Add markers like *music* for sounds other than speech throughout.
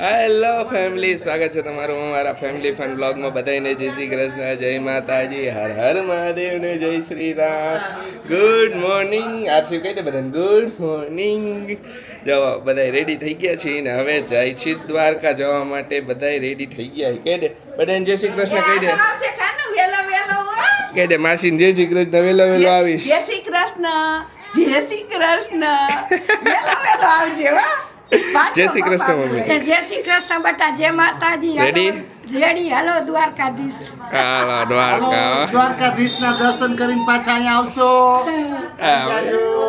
Hello family સ્વાગત છે તમારું અમારા ફેમિલી ફન બ્લોગમાં બધાને જય શ્રી કૃષ્ણ જય માતાજી. હર હર મહાદેવ ને જય શ્રી રામ. ગુડ મોર્નિંગ આરસી કહી દે બધાને? ગુડ મોર્નિંગ જો બધા રેડી થઈ ગયા છીએ ને હવે જાય છે દ્વારકા જવા માટે બધા રેડી થઈ ગયા કહી દે. બધાને જય શ્રી કૃષ્ણ કહી દે. છે. કહી દે માસી જય શ્રી કૃષ્ણ વેલો વેલો આવીશ. જય શ્રી કૃષ્ણ. જય શ્રી કૃષ્ણ. વેલો વેલો આવજે પાછો જય શ્રી કૃષ્ણ, મમ્મી. જય શ્રી કૃષ્ણ બટા જય માતાજી હાલો. Ready hello Dwarkadhish. હાલો દ્વારકા. દ્વારકાધીશ ના દર્શન કરીને પાછા અહીંયા આવશો.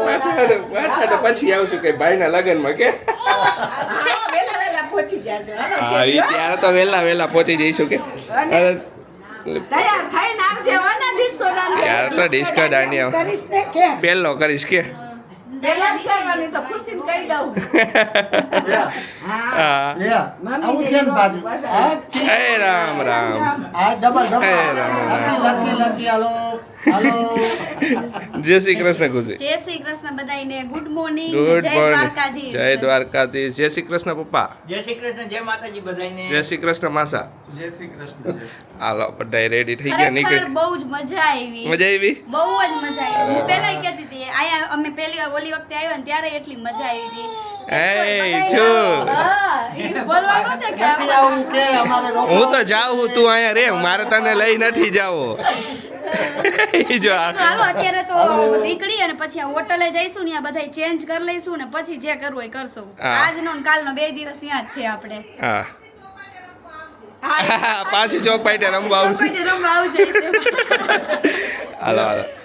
પાછા તો- પાછા તો પછી આવશું કે ભાઈના લગ્નમાં કે? હા, વેલા વેલા પહોંચી જાજો. હાલો હા ઈ કેજો. ત્યારે તો વહેલા વહેલા પહોંચી જઈશું કે. તૈયાર થઈને આવજે ને ડિસ્કો દાંડિયા. યાર તો ડિસ્કો દાંડિયા કરીશ કે? પહેલો કરીશ કે? પહેલા જ કરવાની તો ખુશીને કહી દઉં. આવું છે ને બાજુ હા, રામ રામ. હા, ડબલ ડબલ. હે રામ રામ. લકી લકી હાલો. હાલો. જય શ્રી કૃષ્ણ ખુશી જય શ્રી કૃષ્ણ બધાને good morning good Jai morning Dwarkadhish. Jai Dwarkadhish. Jai Shri Krishna પપ્પા. જય શ્રી કૃષ્ણ જય માતાજી બધાને જય શ્રી કૃષ્ણ માસા. જય શ્રી કૃષ્ણ હાલો બધા રેડી થઈ ગયા નીકળી બહુ જ મજા આવી. મજા આવી? બહુ જ મજા આવી. હું પહેલા કહેતી હતી પહેલી વાર ઓલી વખતે આવ્યા ને ત્યારે એટલી મજા આવી હતી. હા, ઈ બોલવાનું ને કે નથી આવું કે અમારે રોકો હું તો જાઉં હું તું અહીંયા રે મારે તને લઈ નથી જાવો. જો હાલો અત્યારે તો નીકળી અને પછી આ હોટલે જઈશું ને આ બધા ચેન્જ કરી લઈશું ને પછી જે કરવું એ કરશું. આજનો ને કાલનો બે દિવસ ત્યાં જ છે આપણે. હા. *laughs* પાછી ચોક ચોપાઈને રમવા આવશે. રમવા આવજે. હાલો હાલો.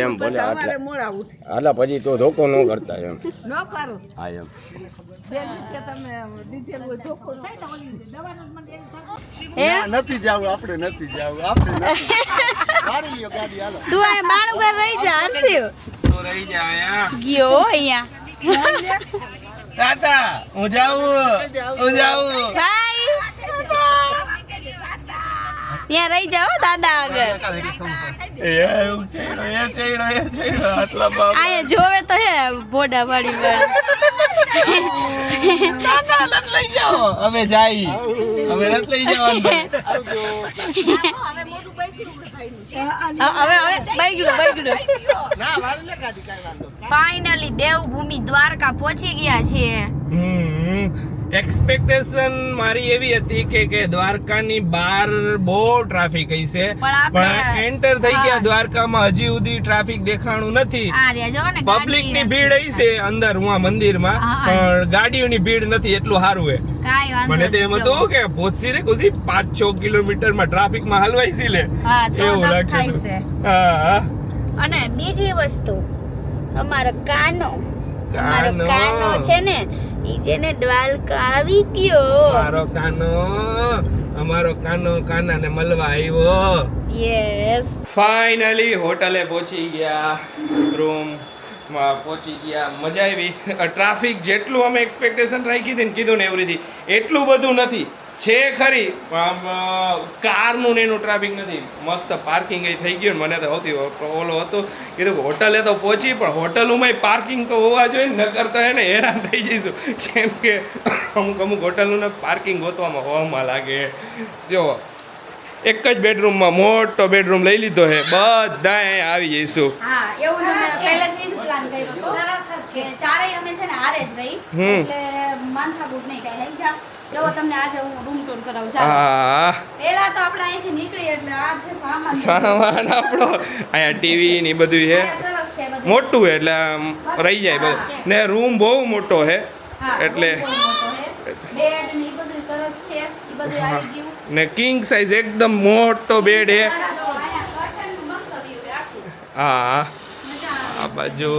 એમ પછી ભલે આટલા. પછી તો ધોકો ન કરતા એમ. ન કરું. હા એમ? નથી જાવ આપણે નથી જાવું આપણે મારી લ્યો ગાડી હાલો. તું આ બાણું ઘર રહી જા રહી જા ગયો અહીંયા. ટાટા હું જાઉં. હું જાઉં. બાય ત્યાં રહી જાઓ દાદા આગળ. જોવે તો હે બોડા વાળી લઈ જાઓ. જાય. લઈ જવાનું હવે હવે બગડ્યું બગડ્યું ના મારી લે ગાડી કાંઈ વાંધો નહીં. ફાઇનલી દેવભૂમિ દ્વારકા પહોંચી ગયા છીએ. એક્સપેક્ટેશન મારી એવી હતી કે કે દ્વારકાની બહાર બહુ ટ્રાફિક હશે પણ એન્ટર થઈ ગયા દ્વારકામાં હજી સુધી ટ્રાફિક દેખાણું નથી. પબ્લિકની ભીડ હશે અંદર હું મંદિરમાં. માં પણ ગાડીઓની ભીડ નથી એટલું સારું હે. વાંધો મને તો એમ હતું કે પહોંચી રે કુછી પાંચ છ કિલોમીટરમાં ટ્રાફિકમાં હલવાઈ સી લે. એવું લાગતું. છે. અને બીજી વસ્તુ અમારા કાનો અમારો કાનો. છે ને ઈ છે ને દ્વારકા આવી ગયો. મારો કાનો અમારો કાનો કાના ને મળવા આવ્યો. યસ ફાઇનલી હોટલે પહોંચી ગયા રૂમમાં પહોંચી ગયા મજા આવી. *laughs* ટ્રાફિક જેટલું અમે એક્સપેક્ટેશન રાખી હતી ને કીધું ને એવી રીતે એટલું બધું નથી. છે ખરી. પણ કારનું ને એનું ટ્રાફિક નથી. મસ્ત પાર્કિંગ એ થઈ ગયું ને મને તો સૌથી ઓલો હતો. કીધું કે હોટલે તો પહોંચી પણ હોટલોમાં પાર્કિંગ તો હોવા જોઈએ નગર નકર તો એને હેરાન થઈ જઈશું. કેમ કે અમુક અમુક હોટલનું પાર્કિંગ ગોતવામાં હોવામાં લાગે. જો એક જ બેડરૂમમાં મોટો બેડરૂમ લઈ લીધો છે બધા અહીંયા આવી જઈશું. હા એવું અમે પહેલેથી જ પ્લાન કર્યો હતો. ચારેય અમે છે ને આરે જ રહી. હમ. એટલે માથાકૂટ નહીં કાંઈ લઈ જા. જો તમને આજે હું રૂમ ટૂર કરાવું. ચાલો. હા. પહેલા તો આપણે અહીંથી નીકળી એટલે આ છે સામાન સામાન આપણો. અહીંયા ટીવી ને બધું છે. મોટું એટલે આમ રહી જાય બધું. ને રૂમ બહુ મોટો છે. એટલે ને કિંગ સાઇઝ એકદમ મોટો બેડ છે? હા. આ બાજુ.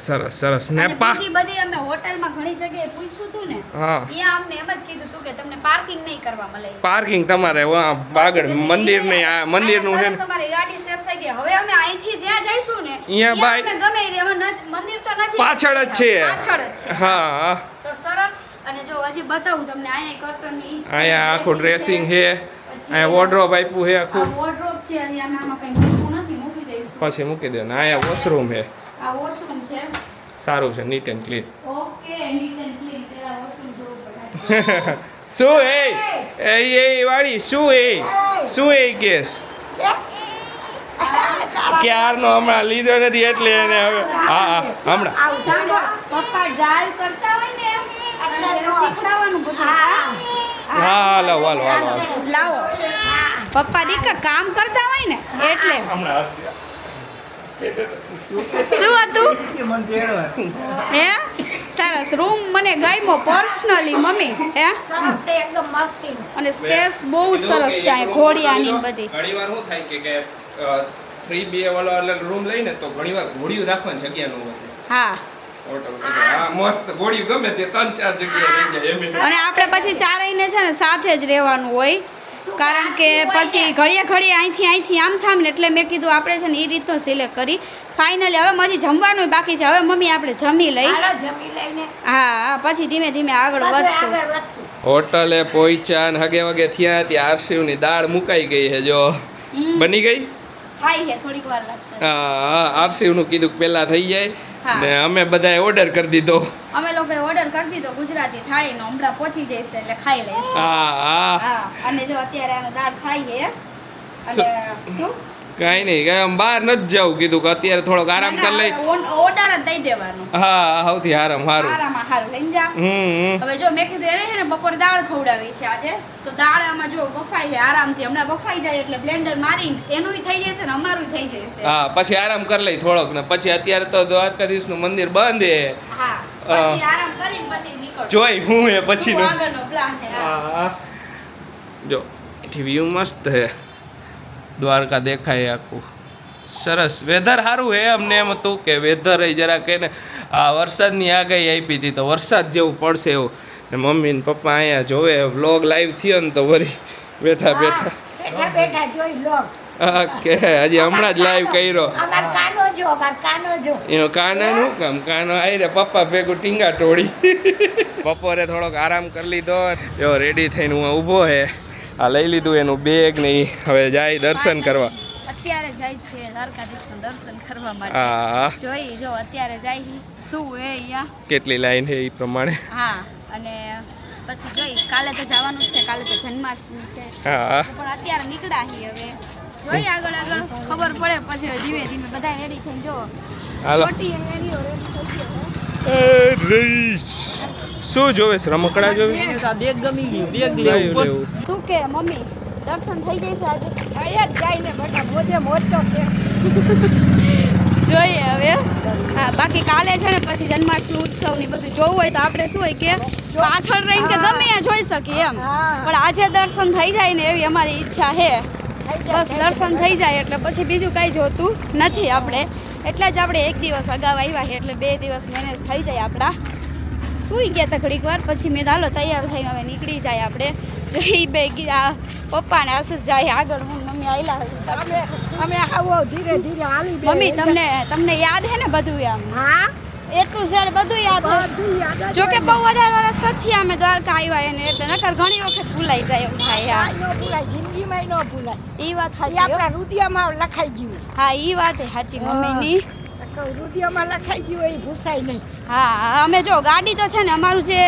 સરસ સરસ. ને બીજી બધી અમે હોટલમાં ઘણી જગ્યાએ પૂછ્યું હતું ને હા. અહીંયા અમને એમ જ કીધું હતું કે તમને પાર્કિંગ નહીં કરવા મળે. પાર્કિંગ તમારે આગળ મંદિર નહીં આ મંદિરનું છે તમારી ગાડી સેફ થઈ ગઈ. હવે અમે અહીંથી જ્યાં જઈશું ને અહીંયા ભાઈ બાય- ગમે એ મંદિર તો નથી પાછળ જ છે. પાછળ જ છે. હા તો સરસ. અને જો હજી બતાવું તમને અહીંયા કર્ટનની અહીંયા આખું ડ્રેસિંગ છે. અહીંયા વોર્ડરોબ આપ્યું છે આખું. વોર્ડરોબ છે. અહીંયા આમાં કંઈ મૂકવું નથી મૂકી દઈશું પછી મૂકી દે. ને અહીંયા વોશરૂમ છે. આ વોશરૂમ છે? સારું છે neat and clean okay neat and clean પેલા વોશરૂમ જોવું પડે. *laughs* શું એ? એ એ વાળી શું એ? શું એ કેસ? ક્યારનો હમણાં લીધો નથી એટલે એને હવે હા હા હમણાં. પપ્પા ડ્રાઈવ કરતા હોય ને શીખડાવવાનું બધું. હા. હાલો હાલો હાલો. લાવો પપ્પા દીકરા કામ કરતા હોય ને એટલે. હમણાં હસ્યા. શું હતું? હે? સરસ. રૂમ મને ગમ્યો પર્સનલી મમ્મી. હે? અને સ્પેસ બહુ સરસ છે આ ઘોડિયાની બધી. ઘણીવાર શું થાય કે કે 3 બી વાળો એટલે રૂમ લઈને તો ઘણીવાર ઘોડિયું રાખવાની જગ્યા ન હોય. હા. મસ્ત ઘોડિયું ગમે તે ત્રણ ચાર જગ્યાએ રહી જાય એમ. ય. અને આપણે પછી ચારેયને છે ને સાથે જ રહેવાનું હોય. કારણ કે પછી ઘડીએ ઘડીએ અહીંથી અહીંથી આમ થામ ને એટલે મેં કીધું આપણે છે ને એ રીતનું સિલેક્ટ કરી. ફાઇનલી હવે મજી જમવાનું બાકી છે. હવે મમ્મી આપણે જમી લઈ. હા હા પછી ધીમે ધીમે આગળ વધશું. હોટલે પોઈચા ને હગે વગે થયા ત્યાં આરસીવની દાળ મુકાઈ ગઈ છે જો. બની ગઈ? થાય છે થોડીક વાર લાગશે. હા આરસીવનું કીધું કે પહેલા થઈ જાય. હા. ને અમે બધાએ ઓર્ડર કરી દીધો. અમે લોકોએ ઓર્ડર કરી દીધો ગુજરાતી થાળીનો. હમણાં પહોંચી જઈશે એટલે ખાઈ લઈશું. હા હા. અને જો અત્યારે આનો દાળ ખાઈએ. અને શું? કાંઈ નહીં કાંઈ આમ બહાર નથી જવું કીધું કે અત્યારે થોડોક આરામ કરી લઈ. ઓર્ડર જ દઈ દેવાનો. હા સૌથી આરામ સારું આરામ સારું લઈને જા. હમ હવે જો મેં કીધું એને છે ને બપોરે દાળ ખવડાવી છે આજે તો દાળ આમાં જો બફાઈ છે આરામથી હમણાં બફાઈ જાય એટલે બ્લેન્ડર મારીને એનું થઈ જશે ને અમારું થઈ જશે. હા પછી આરામ કરી લઈ થોડોક ને પછી અત્યારે તો દ્વારકાધીશનું મંદિર બંધ હે. હા પછી આરામ કરીને પછી નીકળ જોઈ હું એ પછી આગળનો પ્લાન હે. હા. હા. જો વ્યૂ મસ્ત છે દ્વારકા દેખાય આખું. સરસ. વેધર સારું હે અમને એમ હતું કે વેધર એ જરા કે ને આ વરસાદની આગાહી આપી હતી તો વરસાદ જેવું પડશે એવું. ને મમ્મી ને પપ્પા અહીંયા જોવે વ્લોગ લાઈવ થયો ને તો વરી બેઠા બેઠા. બેઠા બેઠા જોઈ લો હા કે હજી હમણાં જ લાઈવ કર્યો. અમાર કાનો જો અમાર કાનો જો. એનો કાનાનું કામ? કાનો આવી રે પપ્પા ભેગું ટીંગા ટોળી. *laughs* બપોરે થોડોક આરામ કરી લીધો એવો રેડી થઈને હું ઊભો હે. આ લઈ લીધું એનું બેગ ને હવે જાય દર્શન કરવા. અત્યારે જાય છે દ્વારકાધીશનું દર્શન કરવા માટે. જોઈ જો અત્યારે જાય શું હે યા કેટલી લાઈન હે એ પ્રમાણે? હા અને પછી જોઈ કાલે તો જવાનું છે કાલે તો જન્માષ્ટમી છે. હા. પણ અત્યારે નીકળ્યા હી હવે. જોઈ આગળ આગળ ખબર પડે પછી ધીમે ધીમે બધા રેડી થઈને જો. હાલો. રેડી. શું જોવે છે? રમકડા જોવે બેગ ગમી ગયું બેગ લેવું શું કે મમ્મી? દર્શન થઈ જશે આજે? અહીંયા જ ને બટા મોજે મોટો કે જોઈએ હવે. હા બાકી કાલે છે ને પછી જન્માષ્ટમી ઉત્સવની બધું જોવું હોય તો આપણે શું હોય કે પાછળ રહીને કે ગમે ત્યાં જોઈ શકીએ એમ. પણ આજે દર્શન થઈ જાય ને એવી અમારી ઈચ્છા છે. બસ દર્શન થઈ જાય એટલે પછી બીજું કાંઈ જોતું નથી આપણે. એટલે જ આપણે એક દિવસ અગાઉ આવ્યા છે એટલે બે દિવસ મેનેજ થઈ જાય આપણા. સૂઈ ગયા હતા ઘડીક વાર પછી મેં દાલો તૈયાર થઈને હવે નીકળી જાય આપણે. જો એ બે ગયા પપ્પા ને આશીષ જાય આગળ હું મમ્મી આવેલા અમે આવો ધીરે ધીરે હાલી મમ્મી તમને તમને યાદ હે ને બધું આમ હા? એટલું ઝેડ બધું યાદ જો કે બહુ વધારે વર્ષ નથી અમે દ્વારકા આવ્યા એને એટલે નકર ઘણી વખત ભૂલાઈ જાય એમ થાય આ હા ભૂલાય જિંદગીમાં ન ભૂલાય. એ વાત એ સાચી. આપણા રુદિયામાં લખાઈ ગયું. હા ઈ વાત હે સાચી મમ્મીની. તો લખાઈ ગયું હોય ભૂસાય નહીં. હા અમે જો ગાડી તો છે ને અમારું જે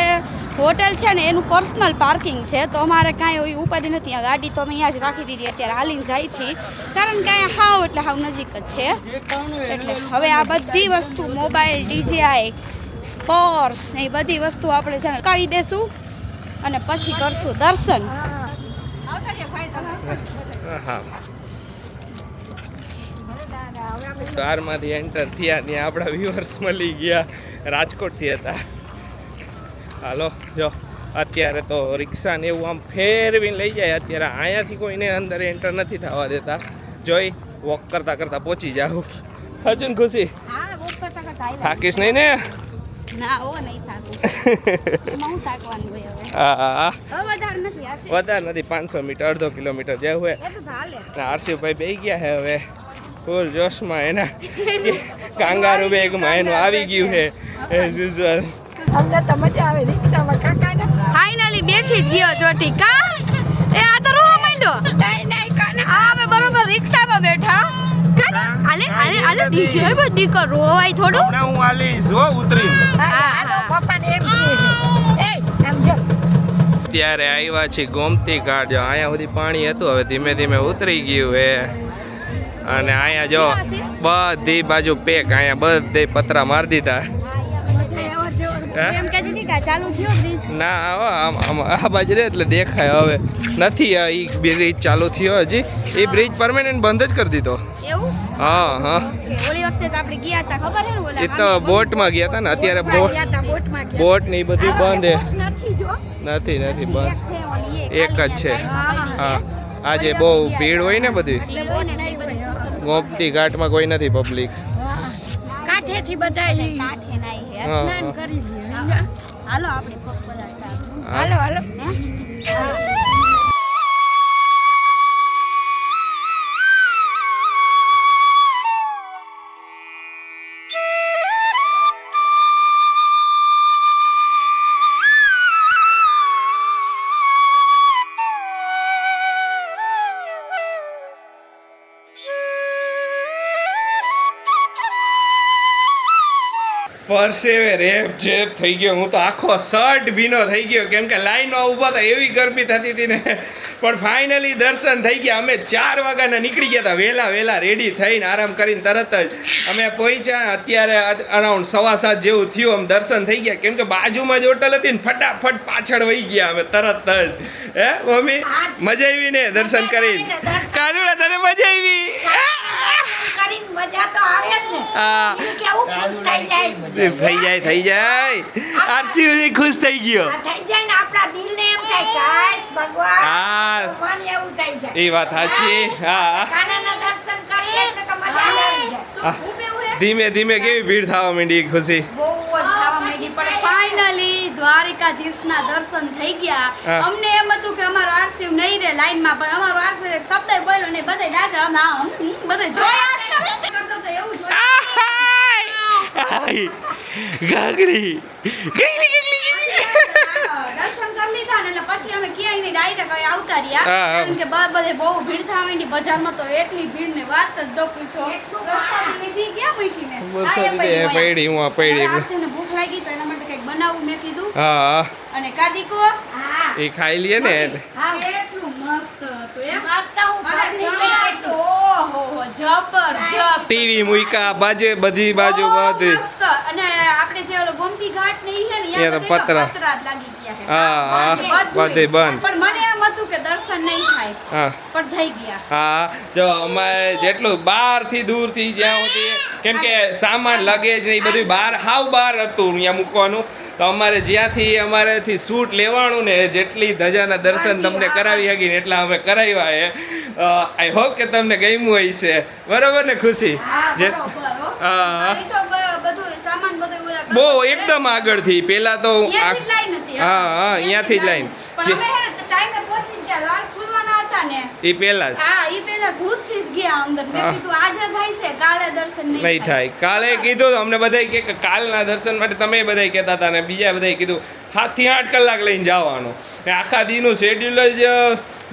હોટલ છે ને એનું પર્સનલ પાર્કિંગ છે તો અમારે કાંઈ એવી ઉપાધિ નથી. આ ગાડી તો અમે અહીંયા જ રાખી દીધી અત્યારે હાલીને જાય છીએ કારણ કે અહીંયા હાવ એટલે હાવ નજીક જ છે. એટલે હવે આ બધી વસ્તુ મોબાઈલ ડીજીઆઈ પર્સ ને એ બધી વસ્તુ આપણે છે ને કરી દેશું અને પછી કરશું દર્શન. હા. કારમાંથી એન્ટર થયા ત્યાં આપણા વ્યુઅર્સ મળી ગયા. રાજકોટથી હતા. હાલો જો અત્યારે તો રિક્ષા ને એવું આમ ફેરવીને લઈ જાય. અત્યારે અહીંયાથી કોઈને અંદર એન્ટર નથી થવા દેતા. જોઈ વોક કરતા કરતા પહોંચી જાઉં હજુ ને ખુશી? થાકીશ નહીં ને? વધારે નથી પાંચસો મીટર અડધો કિલોમીટર જેવું હોય. આરસીભાઈ બે ગયા હે હવે. ફૂલ જોશમાં એના *laughs* કાંગારું બેગમાં એનું આવી ગયું છે. એઝ યુઝ્યુઅલ અમને તો મજા આવે રિક્ષામાં કાકાને. ફાઇનલી બેસી ગયો ચોટી કા? એ આ તો રોવા માંડ્યો. નહીં નહીં કાને. આ અમે બરોબર રિક્ષામાં બેઠા. કાને આલે આલે આલે ડીજે પર દીકરો રોવાય થોડું. હમણાં હું આલી જો ઉતરી. હા, પપ્પાને એમ કે એ સમજો ત્યારે આવ્યા છે ગોમતી ઘાટ. જો અહીંયા સુધી પાણી હતું હવે ધીમે ધીમે ઉતરી ગયું હે અને અહીંયા જો બધી બાજુ પેક અહીંયા બધે પતરા મારી દીધા. ના આ બાજુ રે એટલે દેખાય હવે. નથી આ ઈ બ્રિજ ચાલુ થયો હજી. એ બ્રિજ પરમેનન્ટ બંધ જ કરી દીધો. એવું? હા હા. ઓલી વખતે તો આપણે ગયા હતા ખબર હે ઓલા એ તો બોટમાં ગયા હતા ને અત્યારે બોટ બોટ ને એ બધું બંધ હે. નથી જો. નથી નથી બંધ. એ એક જ છે. હા. આજે બહુ ભીડ હોય ને બધી. ગોમતી ઘાટમાં કોઈ નથી પબ્લિક કાંઠેથી બધા સ્નાન કરી હાલો આપણે. હાલો હાલો. પરસેવે રેપ જેપ થઈ ગયો. હું તો આખો શર્ટ ભીનો થઈ ગયો. કેમ કે લાઈનમાં ઊભા હતા એવી ગરમી થતી હતી ને. પણ ફાઇનલી દર્શન થઈ ગયા. અમે ચાર વાગ્યાના નીકળી ગયા હતા. વહેલા વહેલા રેડી થઈને આરામ કરીને તરત જ અમે પહોંચ્યા. અત્યારે અરાઉન્ડ સવા સાત જેવું થયું. આમ દર્શન થઈ ગયા. કેમ કે બાજુમાં જ હોટલ હતી ને ફટાફટ પાછળ વહી ગયા અમે તરત જ. હે મમ્મી? મજા આવી ને દર્શન કરીને? કાનુડા તને મજા આવી મજા તો આવે જ ને. કેવું ખુશ થઈ જાય. થઈ જાય થઈ જાય. આરસી ખુશ થઈ ગયો. થઈ જાય ને આપણા દિલને એમ થાય કાશ ભગવાન. હા. મન એવું થઈ જાય. એ વાત સાચી. હા. કાનાના દર્શન કરીએ એટલે તો મજા આવી જાય. શું ખૂબ એવું હે? ધીમે ધીમે કેવી ભીડ થવા માંડી ખુશી. બહુ જ થવા માંડી પણ ફાઇનલી દ્વારિકાધીશના દર્શન થઈ ગયા. અમને એમ હતું કે અમારો આરસીવ નહીં રે લાઈનમાં પણ અમારો આરસીવ એક શબ્દ બોલ્યો ને બધે આમ, બધે જોયા ગાગરી હા, ને પછી અમે ક્યાંય નહીં ડાયરેક્ટ કઈ આવતા રહ્યા હા, હા. કારણ કે બ- બધે બહુ ભીડ થવા માંડી બજારમાં તો એટલી ભીડ ને વાત જ દો પૂછો પ્રસાદી લીધી ક્યાં મૂકીને આ પડી. હું. પૈડી ભૂખ લાગી તો એના માટે કંઈક બનાવું મેં કીધું હા અને કાદીકો એ ખાઈ લઈએ ને. હા. એટલું મસ્ત હતું એમ. ઓહો જબરજસ્ત. ટીવી મુઈકા બાજુ બધી બાજુ બધી મસ્ત. અને આપણે જે ઓલો ગોમતી ઘાટ ને ઈ હે ને યાર પતરા. પતરા લાગી ગયા હે હા, બધે બંધ. પણ મને એમ હતું કે દર્શન નહીં થાય. હા. પણ થઈ ગયા. હા જો અમે જેટલું બહારથી દૂર દૂરથી જ્યાં સુધી કેમ કે સામાન લગેજ ને એ બધું બહાર હાવ બહાર હતું અહીંયા મૂકવાનું. તો અમારે જ્યાંથી અમારેથી સૂટ લેવાનું ને જેટલી ધજાના દર્શન તમને કરાવી હકી ને એટલા અમે કરાવ્યા એ આઈ હોપ કે તમને ગમ્યું હશે. બરાબર ને ખુશી? જે બહુ એકદમ આગળથી. પેલા તો હા. હા અહીંયાથી જ લાઈન. ને હતા ને એ પેલા જ. હા ઈ પેલા ઘૂસી જ ગયા અંદર. મેં કીધું આજે થાય છે કાલે દર્શન નહીં નહીં થાય. કાલે કીધું અમને બધાય કે કાલના દર્શન માટે તમે બધાય કહેતા હતા ને બીજા બધાય કીધું સાતથી આઠ કલાક લઈને જવાનું. ને આખા દીનું શેડ્યુલ જ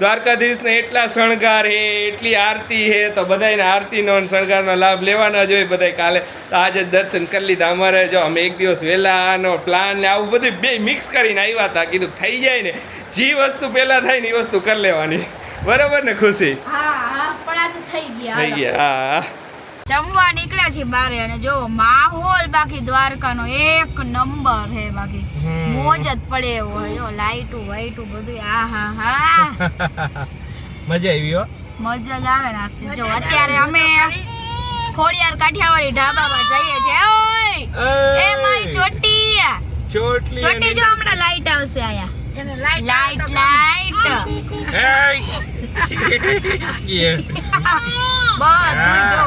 દ્વારકાધીશને એટલા શણગાર હે એટલી આરતી હે તો બધાયને આરતીનો અને શણગારનો લાભ લેવાના જોઈએ બધા બધાય કાલે. તો આજે દર્શન કરી લીધા અમારે. જો અમે એક દિવસ વહેલા આનો પ્લાન ને આવું બધું બે મિક્સ કરીને આવ્યા હતા. કીધું થઈ જાય ને. જે વસ્તુ પહેલાં થાય ને એ વસ્તુ કરી લેવાની. બરાબર ને ખુશી? હા હા પણ આજે થઈ ગયા હા જમવા નીકળ્યા છીએ બારે અને જો માહોલ બાકી દ્વારકાનો એક નંબર હે બાકી. મોજ જ પડે એવો જો લાઈટું વાઈટું બધું આ હા હા. *laughs* મજા આવી હો. મજા જ આવે ને જો અત્યારે અમે ખોડિયાર કાઠિયાવાડી ઢાબામાં જઈએ છીએ. ઓય! એ મારી ચોટી. ચોટલી ચોટી જો હમણાં લાઈટ આવશે અહીંયા. લાઈટ લાઈટ *laughs* બધું જો.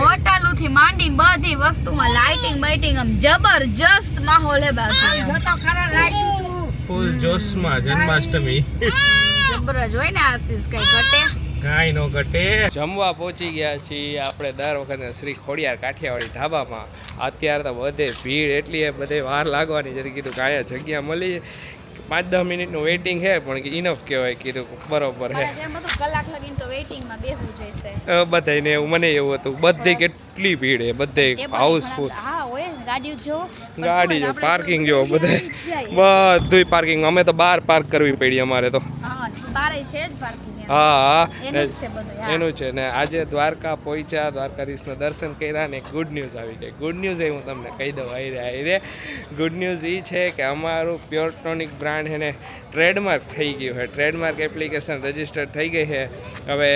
હોટલથી માંડીને બધી વસ્તુમાં લાઇટિંગ બાઇટિંગ આમ જબરજસ્ત માહોલ હે બાકી. જો તો ખરા રાખ્યું ફૂલ જોશમાં જન્માષ્ટમી. જબર હોય ને આશીષ કઈ ઘટે? કાંઈ નો ઘટે. જમવા પહોંચી ગયા છીએ આપણે દર વખતે શ્રી ખોડિયાર કાઠિયાવાડી ઢાબામાં અત્યારે તો બધે ભીડ એટલી બધે વાર લાગવાની જરી કીધું કાંઈ જગ્યા મળી. પાંચ દસ મિનિટનું વેઇટિંગ છે પણ ઇનફ કહેવાય કીધું બરોબર છે. કલાક લગીને તો વેઇટિંગમાં બેહવું જોઈશે બધાને એવું મને એવું હતું. બધે કેટલી ભીડ છે બધે હાઉસફુલ ગાડીઓ જો ગાડી જો પાર્કિંગ જો બધે. બધુંય. પાર્કિંગ અમે તો બહાર પાર્ક કરવી પડી અમારે તો. હા એનું છે ને આજે દ્વારકા પહોંચ્યા દ્વારકાધીશના દર્શન કર્યા ને ગુડ ન્યૂઝ આવી ગઈ. ગુડ ન્યૂઝ એ હું તમને કહી દઉં આવી રે આવી રે ગુડ ન્યૂઝ એ છે કે અમારું પ્યોરટોનિક બ્રાન્ડ એને ટ્રેડમાર્ક થઈ ગયું છે. ટ્રેડમાર્ક એપ્લિકેશન રજિસ્ટર થઈ ગઈ છે. હવે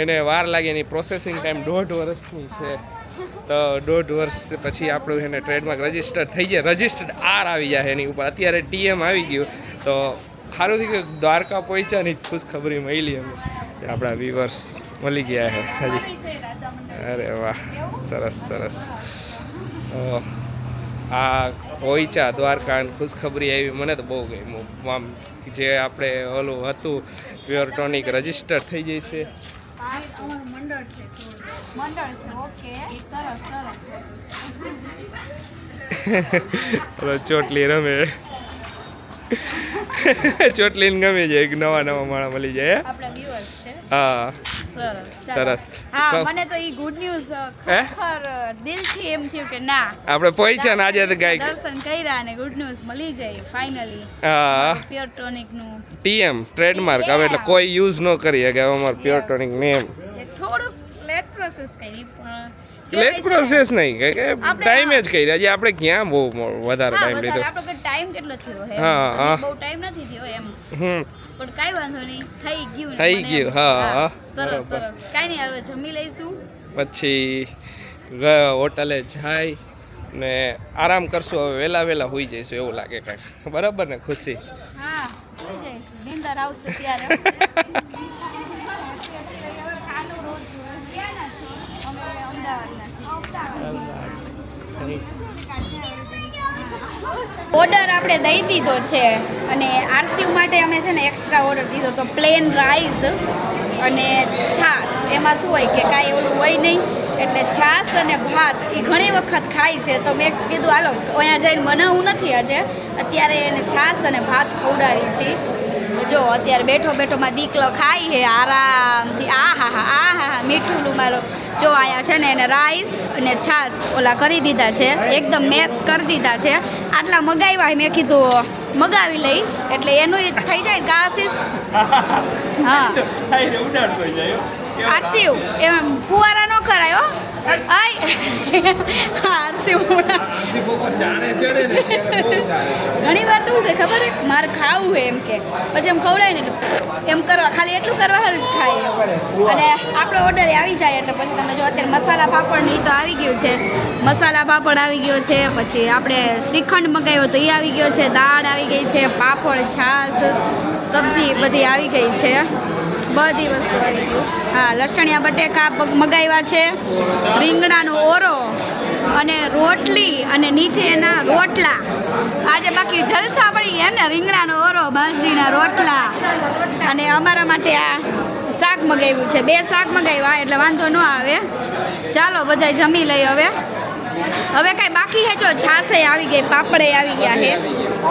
એને વાર લાગે એની પ્રોસેસિંગ ટાઈમ દોઢ વર્ષની છે. તો દોઢ વર્ષ પછી આપણું એને ટ્રેડમાર્ક રજિસ્ટર થઈ જાય. રજિસ્ટર્ડ આર આવી જાય એની ઉપર. અત્યારે ટીએમ આવી ગયું. તો સારું થયું કે દ્વારકા પહોંચ્યા ની ખુશખબરી મળી અમે આપણા વ્યુઅર્સ મળી ગયા છે. હજી અરે વાહ, સરસ સરસ. આ પહોંચ્યા દ્વારકા ખુશખબરી આવી. મને તો બહુ ગઈ આમ જે આપણે ઓલું હતું પ્યોર ટોનિક રજિસ્ટર થઈ જાય છે. મંડળ છે ઓકે સરસ સરસ ચોટલી રમે. *laughs* ચોટલીને ગમે છે એક નવા નવા માણા મળી જાય આપણા viewers છે. હા. સરસ સરસ. હા મને તો ઈ ગુડ ન્યૂઝ? ખરેખર દિલથી એમ થયું કે ના. આપણે પહોંચ્યા ને આજે તો ગાય દર્શન કર્યા ને ગુડ ન્યૂઝ મળી ગઈ ફાઇનલી હા. પ્યોર ટોનિકનું. ટીએમ ટ્રેડમાર્ક હવે એટલે કોઈ યુઝ ન કરી શકે અમાર પ્યોર ટોનિક નેમ થોડુંક લેટ પ્રોસેસ કરી પણ લેટ પ્રોસેસ નહીં કે ટાઈમ જ કરી હજી આપણે ક્યાં બહુ વધારે ટાઈમ લીધો? આપણો ટાઈમ કેટલો થયો હે હા, હા. બહુ ટાઈમ નથી થયો એમ. હમ. પણ કાઈ વાંધો નહીં. થઈ ગયું થઈ ગયું. હા, સરસ સરસ. કાઈ નહીં હવે જમી લઈશું. પછી હોટલે જાય ને આરામ કરશું. હવે વહેલા વહેલા હોઈ જઈશું એવું લાગે કાંઈક. બરાબર ને? ખુશી. હા થઈ જઈશું. નીંદર આવશે ત્યારે *laughs* ક્યાંના છો? અમે અમદાવાદના છીએ. ઓર્ડર આપણે દઈ દીધો છે અને આરસીયુ માટે અમે છે ને એક્સ્ટ્રા ઓર્ડર દીધો તો પ્લેન રાઈસ અને છાશ. એમાં શું હોય કે કાંઈ ઓલું હોય નહીં, એટલે છાશ અને ભાત એ ઘણી વખત ખાય છે. તો મેં કીધું, હાલો અહીંયા જઈને બનાવવું નથી આજે. અત્યારે એને છાશ અને ભાત ખવડાવી છે. તો જો અત્યારે બેઠો બેઠો માં દીકલો ખાય હે આરામથી. આ હા હા આ હા હા મીઠું મારો જો આયા છે ને એને રાઈસ અને છાશ ઓલા કરી દીધા છે. એકદમ મેસ કરી દીધા છે. આટલા મગાવ્યા મેં કીધું મગાવી લઈ. એટલે એનું થઈ જાય ને કાશીસ *laughs* હા. આરસીવ એમ ફુવારા ન કરાયો ઘણી વાર તો શું ખબર હે મારે ખાવું હે એમ કે. પછી એમ ખવડાય ને એમ કરવા ખાલી એટલું કરવા જ ખાય. અને આપણો ઓર્ડર આવી જાય એટલે પછી તમે જો અત્યારે મસાલા પાપડ ને તો આવી ગયું છે. મસાલા પાપડ આવી ગયો છે પછી આપણે શ્રીખંડ મગાવ્યો તો એ આવી ગયો છે દાળ આવી ગઈ છે પાપડ છાશ સબ્જી બધી આવી ગઈ છે. બધી વસ્તુ હા, લસણિયા બટેકા મગાવ્યા છે. રીંગણાનો ઓરો અને રોટલી અને નીચે એના રોટલા. આજે બાકી જલસા પડી એમ ને, રીંગણાનો ઓરો, બાજરીના રોટલા. અને અમારા માટે આ શાક મગાવ્યું છે. બે શાક મગાવ્યા એટલે વાંધો ન આવે. ચાલો બધા જમી લઈ હવે. હવે કાંઈ બાકી હે જો? છાશે આવી ગઈ, પાપડે આવી ગયા હે.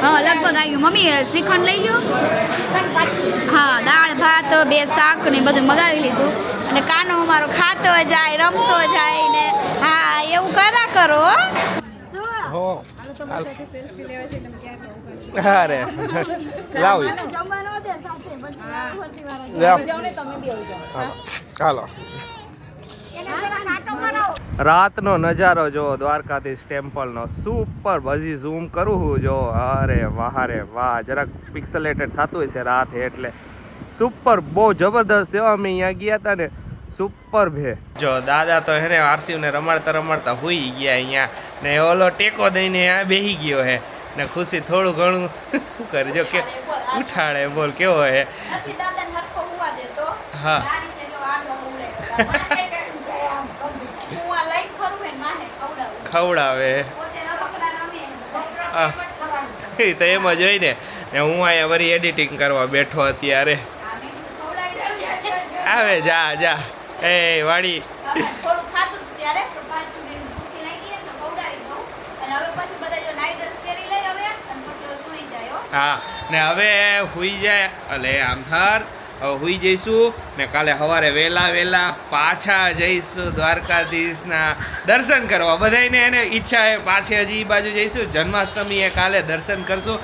હા, લગભગ આવ્યું મમ્મી શ્રીખંડ લઈ ગયો હા દાળ ભાત બે શાક ને બધું મગાવી લીધું. અને કાનો અમારો ખાતો જાય રમતો જાય ને હા એવું કરા કરો હો. અરે લાવ લાવ. ચાલો રાતનો નજારો જો દ્વારકાધીશ ટેમ્પલનો. સુપર હજી ઝૂમ કરું હું જો. અરે વાહ રે વાહ. જરાક પિક્સલેટેડ થતું હોય છે રાત એટલે. સુપર બહુ જબરદસ્ત. એવા અમે અહીંયા ગયા હતા ને સુપર ભે જો દાદા તો હેને આરસીને રમાડતા રમાડતા હોઈ ગયા અહીંયા. ને ઓલો ટેકો દઈને આ બેહી ગયો હે. ને ખુશી થોડું ઘણું. શું કરજો કે ઉઠાડે બોલ કેવો હે? હા. આ રીતે જો આડો ઉડે. હું આ લઈને ફરું ખવડાવે. એ તો એમ જ હોય ને. હું અહીંયા વળી એડિટિંગ કરવા બેઠો અત્યારે. આવે, જા જા. એ વાડી સૂઈ હો, ને હવે હુઈ જાય. અલે, આમ થાર. હવે હુઈ જઈશું ને કાલે સવારે વહેલા વહેલા પાછા જઈશું દ્વારકાધીશના દર્શન કરવા. બધાયને એને ઈચ્છા એ પાછી હજી બાજુ જઈશું. જન્માષ્ટમીએ કાલે દર્શન કરશું.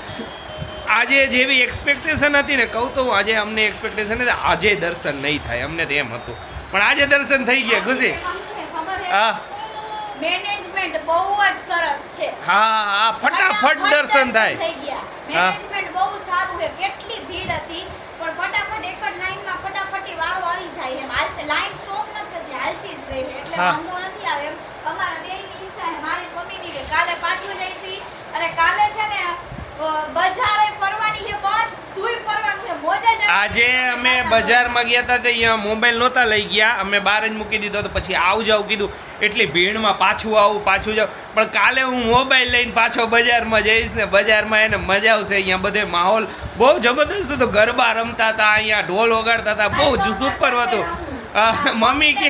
આજે જેવી એક્સપેક્ટેશન હતી ને કહું તો હું આજે અમને એક્સપેક્ટેશન હતી આજે દર્શન નહીં થાય અમને તો એમ હતું. પણ આજે દર્શન થઈ ગયા ખુશી? હા. મેનેજમેન્ટ બહુ જ સરસ છે. હા હા ફટાફટ દર્શન થાય. મેનેજમેન્ટ બહુ સારું છે. કેટલી ભીડ હતી. પણ ફટાફટ એક જ લાઈનમાં ફટાફટી વારો આવી જાય એમ. હાલ લાઈન સ્ટોપ નથી થતી હાલતી જ રહે એટલે. વાંધો નથી આવે એમ. અમારા બેયની ઈચ્છા છે મારી મમ્મીની કે કાલે પાછું જઈશી અને કાલે છે ને બજારે ફરવાની છે બધુંય ફરવાનું છે મોજે જ આજે બજારમાં ગયા હતા તે અહીંયા મોબાઈલ નહોતા લઈ ગયા. અમે બહાર જ મૂકી દીધો તો પછી આવ જાવ કીધું. એટલી ભીડમાં પાછું આવું પાછું જાવ પણ કાલે હું મોબાઈલ લઈને પાછો બજારમાં જઈશ ને બજારમાં એને મજા આવશે. અહીંયા બધે માહોલ બહુ જબરદસ્ત હતો. ગરબા રમતા હતા અહીંયા ઢોલ વગાડતા હતા બહુ જ સુપર હતું. મમ્મી કે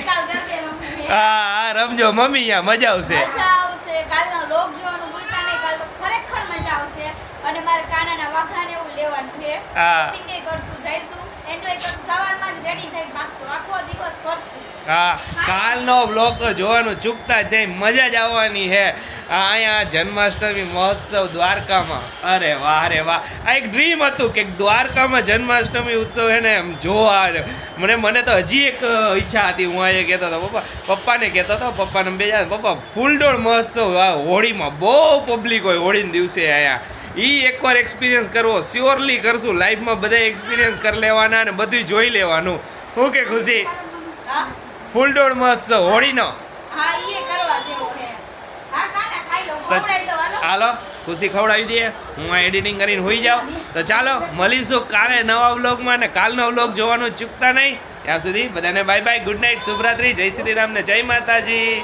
હા રમજો. મમ્મી અહીંયા મજા આવશે મજા આવશે કાલનો લોક જોવાનું ભૂલતા નહીં કાલ તો ખરેખર મજા આવશે અને મારે કાનાના વાઘાને એવું લેવાનું છે. હા. એ કરશું જઈશું. એન્જોય કરશું. સવારમાં જ રેડી થઈ ભાગશું. આખો દિવસ ફરશું. હા કાલનો બ્લોગ જોવાનું ચૂકતા જ નહીં. મજા જ આવવાની છે. અહીંયા જન્માષ્ટમી મહોત્સવ દ્વારકામાં. અરે વાહ અરે વાહ. આ એક ડ્રીમ હતું કે દ્વારકામાં જન્માષ્ટમી ઉત્સવ છે ને એમ જોવા. મને મને તો હજી એક ઈચ્છા હતી. હું અહીંયા કહેતો હતો પપ્પા પપ્પાને કહેતો હતો પપ્પાને બે પપ્પા ફૂલડોળ મહોત્સવ હોળીમાં બહુ પબ્લિક હોય હોળીના દિવસે અહીંયા. એ એકવાર એક્સપિરિયન્સ કરવો. શ્યોરલી કરશું. લાઈફમાં બધા એક્સપિરિયન્સ કરી લેવાના અને બધું જોઈ લેવાનું. શું કે ખુશી? ફૂલ ફૂલડોળ મહોત્સવ હોળીનો. હા હા હાલો. ખુશી ખવડાવી દઈએ. હું આ એડિટિંગ કરીને હોઈ જાઉં. તો ચાલો મળીશું કાલે નવા વ્લોગમાં ને કાલનો વ્લોગ જોવાનું ચૂકતા નહીં. ત્યાં સુધી બધાને બાય બાય ગુડ નાઇટ શુભરાત્રી. જય શ્રી રામ ને જય માતાજી.